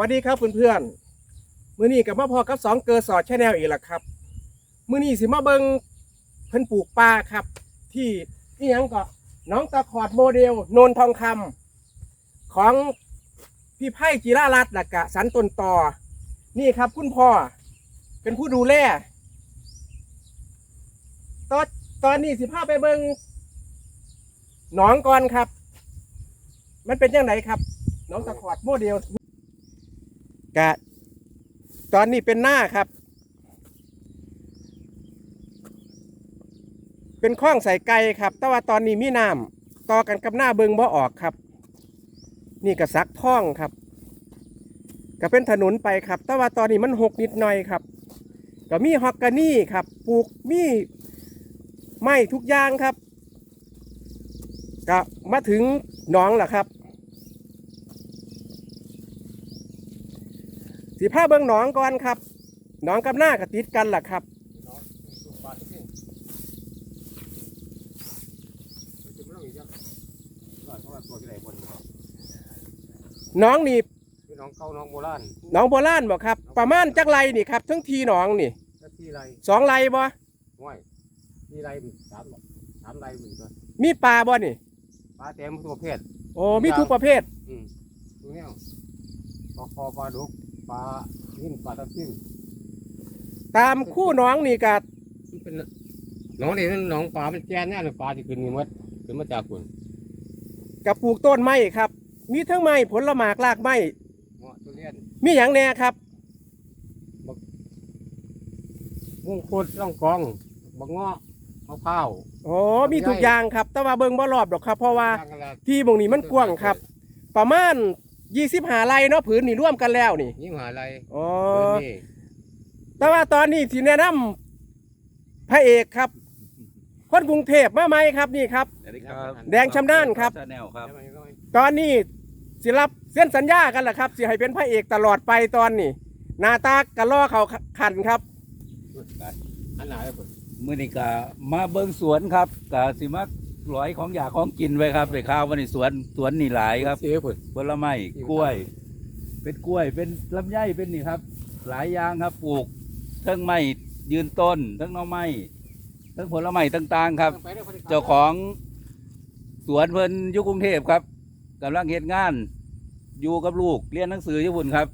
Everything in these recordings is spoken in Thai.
วัสดีครับเพื่อนๆมื้อนี้กับมาพอกับสองเกอร์สอดชาแนลอีกแล้วครับมื้อนี้สิมาเบิงเพิ่นปลูกปลาครับ ที่นี่ยังก็น้องตะขอดโมเดลโนนทองคำของพี่ไพ่จิรารัตน์ละกะสันตนต่อ นี่ครับคุณพ่อเป็นผู้ดูแลตอนตอนนี้สิพาไปเบิงหนองก่อนครับ มันเป็นยังไงครับ น้องตะขอดโมเดล กะตอนนี้เป็นหน้าครับ เป็นข้องใส่ไก่ครับ แต่ว่าตอนนี้มีน้ำต่อกันกับหน้าเบิงบ่ออกครับ นี่ก็ซักท่องครับก็เป็นถนนไปครับ แต่ว่าตอนนี้มันหกนิดหน่อยครับก็มีฮอกกานี่ครับปลูกมีไม้ทุกอย่างครับก็มาถึงหนองแล้วครับ สีผ้าเบิงหนองก่อนครับหนองกับหน้าก็ติดกันล่ะครับน้องนี่พี่น้องเก่าน้องโบราณหนองโบราณบอกครับ ประมาณจักไรนี่ครับทั้งทีหนองนี่ก็ที่ไรสองไรบ่ห้วยที่ไรสามสามไรเหมือนกันมีปลาบ่นี่ปลาเต็มทุกประเภท โอ้มีทุกประเภท อืมทุกแนวปลาคอปลาดุก ปลาหินปลาตะพิ้งตามคู่หน้องนี่ก็มันเป็นหน้องนี่หน้องปลาเป็นแกนเนี่ยปลาที่ขึ้นนี่หมดขึ้นมาจากคุณกับปลูกต้นไม้ครับ มีทั้งไม้ผลหมากรากไม้เงาะทุเรียนมีอย่างแน่ครับมุ้งคุดร่องกองบักเงาะมะพร้าวโอ้มีทุกอย่างครับ แต่ว่าเบิงบ่รอบดอกครับ เพราะว่า ย่งกันละที่บงนี้มันกว้างครับ ประมาณ 25ไร่เนาะผืนนี่ร่วมกันแล้วนี่ยิ่งมหาลัยอ๋อเปิดนี่แต่ว่าตอนนี้ที่แนะนำพระเอกครับ คนกรุงเทพมาไหมครับนี่ครับ สวัสดีครับแดงชำนาญครับชาแนลครับได้ไหมได้ไหมตอนนี้สิรับเส้นสัญญากันแหละครับสิให้เป็นพระเอกตลอดไปตอนนี้หน้าตากระล่อเขาขันครับ อันไหนเปิดมื่อนี้ก็มาเบิ่งสวนครับก็สิมา ร้อยของอยากของกินไว้ครับไปข้าววันนี้สวนสวนนี่หลายครับเสียเปิดผลไม้กล้วย เป็นกล้วย เป็นลำไยเป็นนี่ครับ หลายอย่างครับปลูกทั้งไม้ยืนต้นทั้งหน่อไม้ทั้งผลไม้ต่างๆ ครับ เจ้าของสวนเพิ่นอยู่กรุงเทพครับกำลังเฮ็ดงาน อยู่กับลูกเรียนหนังสือญี่ปุ่นครับ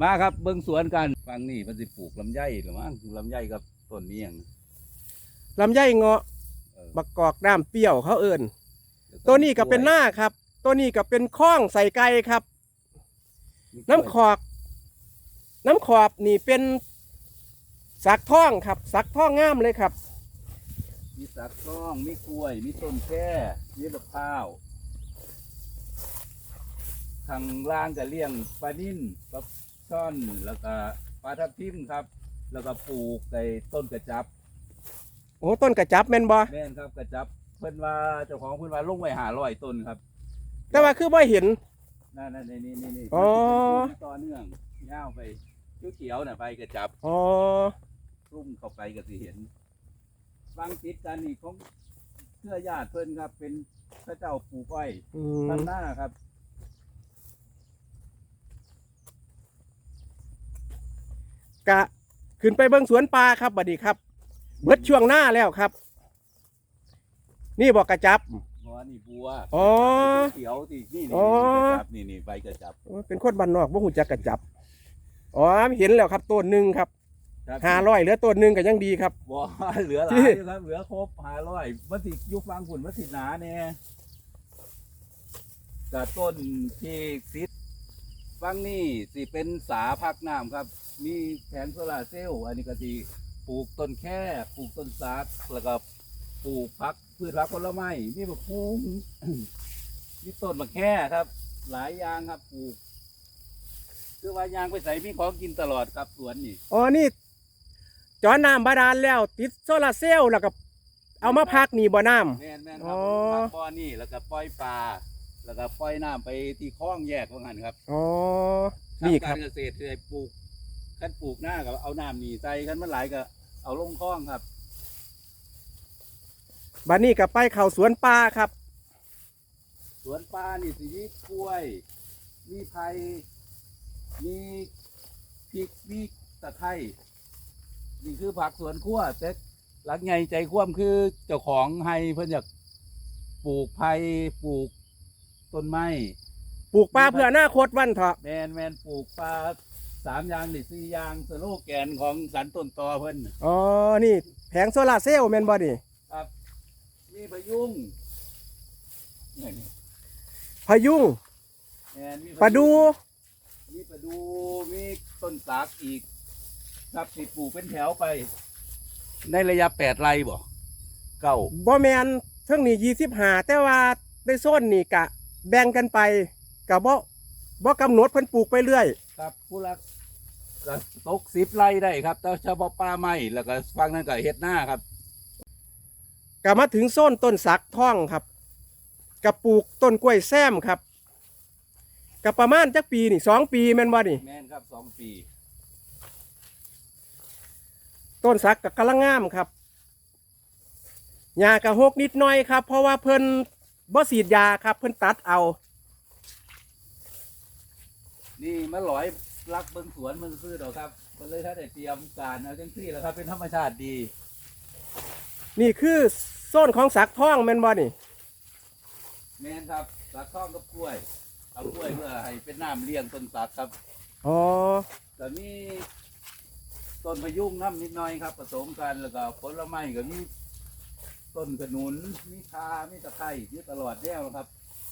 มาครับเบิ่งสวนกันฟังนี่เพิ่นสิปลูกลำไยหรือมั้งลำไยกับต้นนี้อย่างลำไยเงาะเออ บักกอกน้ำเปรี้ยวเขาเอิญตัวนี้ก็เป็นหน้าครับ ตัวนี้ก็เป็นข้องใส่ไก่ครับ น้ำขอกน้ำขอบนี่เป็นสักท่องครับสักท่องงามเลยครับ มีสักทองมีกล้วย มีต้นแค่มีมะพร้าวข้างล่างก็เลี้ยงปลานิ่นปลาช่อนแล้วก็ปลาทับทิมครับ แล้วก็ปลูกในต้นกระจับ โอ้ต้นกระจับแม่นบ่แม่นครับกระจับเพิ่นว่าเจ้าของเพิ่นว่าลงไว้หาร้อยต้นครับแต่ว่าคือบ่เห็น นั่นนั่นนี่นี่นี่อ๋อเป็นต่อเนื่องยาวไปเขียวๆน่ะไปกระจับอ๋อรุ่มเข้าไปก็สิเห็นบางติดกันนี่ของเพื่อญาติเพิ่นครับ เป็นพระเจ้าปลูกอ้อยอืทางมหน้าครับกะขึ้นไปเบิ่งสวนปลาครับบัดนี้ครับ เบิดช่วงหน้าแล้วครับ นี่บอกกระจับ บัวนี่บัวอ๋อเขียวที่นี่อ๋นี่อกระจับนี่นี่ใบกระจับโอ้ยเป็นคนบ้านนอกบ่หูจักกระจับอ๋อเห็นแล้วครับต้นหนึ่งครับครับห้าร้อยเหลือต้นหนึ่งก็ยังดีครับ บัวเหลือหลาที่ยอยู่ครับเหลือครบห้าร้อยมันสิยุคฟังฝุ่นมันสิหนาเนี่ยกับต้นที่ซิดฟังนี่สิเป็นสาพักน้ำครับ มีแผงโซลาร์เซลล์อันนี้ก็สิ ปลูกต้นแค่ปลูกต้นซักแล้วก็ปลูกพักพืชพักผลไม้มีมะพร้าวมีต้นมะแค่ครับ หลายอย่างครับปลูก คือว่ายางไปใส่มีของกินตลอดครับสวนนี่อ๋อนี่จอน้ำบาดาลแล้ว ติดโซลาร์เซลล์แล้วก็เอามาพักนี่บ่อน้แม่นแม่นคอ๋รับอผมทำบ่อนี่แล้วก็ปล่อยปลาแล้วก็ปล่อยน้ำไปที่คลองแยกว่างั้นครับำอ๋อนี่ครับทำการเกษตรเลยปลูก คันปลูกหน้ากับเอาน้ำหนีใส่คันมันไหลก็เอาลงคลองครับบัดนี้ก็ไปเข้าสวนปลาครับ สวนปลานี่สิมีกล้วย มีไผ่มีพริกมีตะไคร้นี่คือผักสวนครัวแต่หลักใหญ่ใจคว่ำคือเจ้าของให้เพิ่นอยากปลูกไผ่ปลูกต้นไม้ปลูกปลาเพื่ออนาคตวันเถาะแมนแมนปลูกปลา สามอย่างนี่สี่อย่างสโลแกนของสันต้นตอเพิ่นอ๋อ นี่แผงโซลาร์เซลล์แม่นบ่นี่ครับ มีพะยุงนี่นี่พายุงแมนมีพะยุงปลาดู มีปลาดู มีต้นสากอีก ครับสิปลูกเป็นแถวไป ในระยะแปดไร่บ่เก้าบ่แมนเท่งนี้ยี่สิบห้าแต่ว่าในโซนนี่กะแบ่งกันไปกะบ่บ่กำหนดเพิ่นปลูกไปเรื่อย ครับผู้รัก ก็ตกสิบไร่ได้ครับแต่เฉพาะป่าไม้แล้วก็ฟังนั้นก็เฮ็ดหน้าครับกะมาถึงโซนต้นสักท่องครับกะปลูกต้นกล้วยแซมครับกะประมาณจักปีนี่สองปีแม่นบ่นี่แม่นครับสองปี ต้นสักกะกำลังงามครับหญ้ากะหกนิดหน่อยครับ เพราะว่าเพิ่นบ่ฉีดยาครับ เพิ่นตัดเอา นี่มาหลอย รักเบิ่งสวนมันซื้อดอกครับ มันเลยถ้าได้เตรียมการเอาจังซี่แหล้วครับ เป็นธรรมชาติดี นี่คือโซนของสักท่องแม่นบ่นี่ แม่นครับสักข้องกับกล้วย เอากล้วยเพื่อให้เป็นน้ำเลี้ยงต้นสักครับ อ๋อ แต่มีต้นพะยุงน้ำนิดหน่อยครับ ผสมกันแล้วก็ผลไม้ก็มีต้นขนุนมีคามีตะไคร้อยู่ตลอดแนวครับ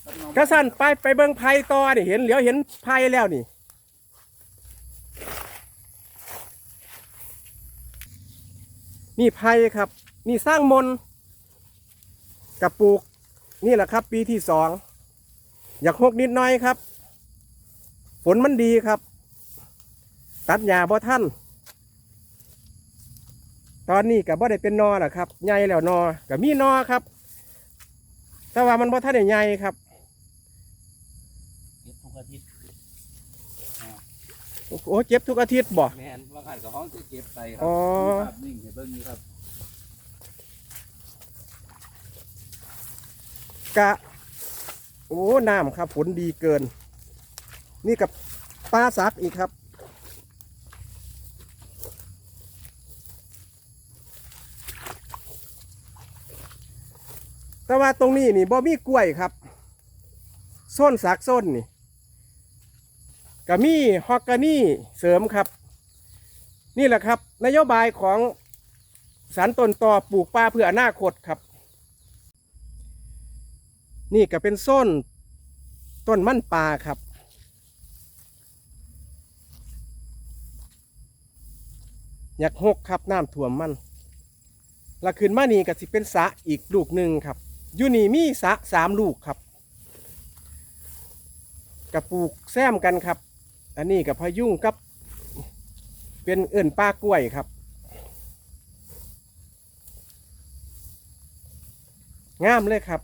รับน้องกระสันไปไปเบิ่งไผ่ต่อนี่เห็นเหลียวเห็นไผ่แล้วนี่ นี่ไผ่ครับ นี่สร้างมนกับปลูก นี่แหละครับ ปีที่สองอยากหกนิดหน่อยครับ ฝนมันดีครับ ตัดหญ้าบ่ท่าน ตอนนี้กับบ่ได้เป็นนอหรอครับใหญ่แล้วนอกับมีนอครับ แต่ว่ามันบ่ท่านได้ใหญ่ครับ เก็บทุกอาทิตย์ โอ้โหเจ็บทุกอาทิตย์บ่ แม่นว่าขันกับห้องจะเก็บไปครัอ๋อ มีภาพนิ่งให้เบิ่งอยู่ครับกะ โอ้น้ำครับฝนดีเกิน นี่กับปลาสักอีกครับ แต่ว่าตรงนี้นี่บ่มีกล้วยครับส้นสักส้นนี่ ก็มีฮอกกานี่เสริมครับ นี่แหละครับ นโยบายของสารต้นต่อปลูกป่าเพื่ออนาคตครับ นี่ก็เป็นส้นต้นมั่นปลาครับ อยากหกครับน้ำท่วมมันละขึ้นมานี่ก็สิเป็นสะอีกลูกหนึ่งครับยูนี่มีสะสามลูกครับกับปลูกแซมกันครับ อันนี้กับพายุงกับ เป็นเอิ่นป้ากล้วยครับ งามเลยครับ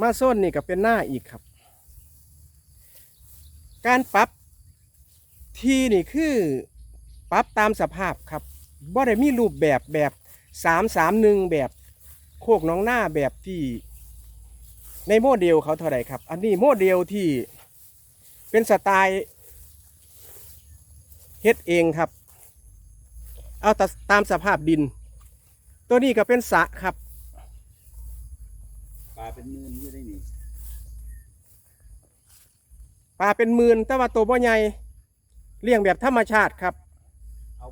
มาส้นนี่ก็เป็นหน้าอีกครับ การปรับที่นี่คือปรับตามสภาพครับบ่ได้มีรูปแบบแบบสามสามหนึ่งแบบ โคกหน้องหน้าแบบที่ในโมเดลเขาเท่าไหร่ครับ อันนี้โมเดลที่เป็นสไตล์เฮ็ดเองครับ เอาตาตามสภาพดิน ตัวนี้ก็เป็นสระครับปลาเป็นหมื่นอยู่ได้นี่ปลาเป็นหมื่นแต่ว่าตัวบ่ใหญ่เลี้ยงแบบธรรมชาติครับเอา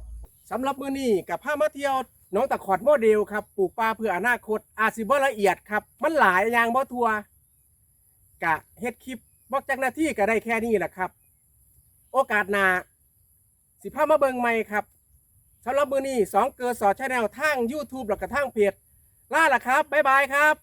สำหรับมื้อนี้กับพามาเที่ยวห น้องตะขอดโมเดลครับปลูกปลาเพื่ออนาคตอาจสิบ่ละเอียดครับ มันหลายอย่างบ่ทัวกะเฮ็ดคลิปบอกจากหน้าที่ก็ได้แค่นี้แหละครับ โอกาสหน้าสิพามาเบิงใหม่ครับสำหรับมือนี้สองเกอร์สอดชาแนลทาง YouTube แล้วก็ทางเพจล่าละครับ บ๊ายบายครับ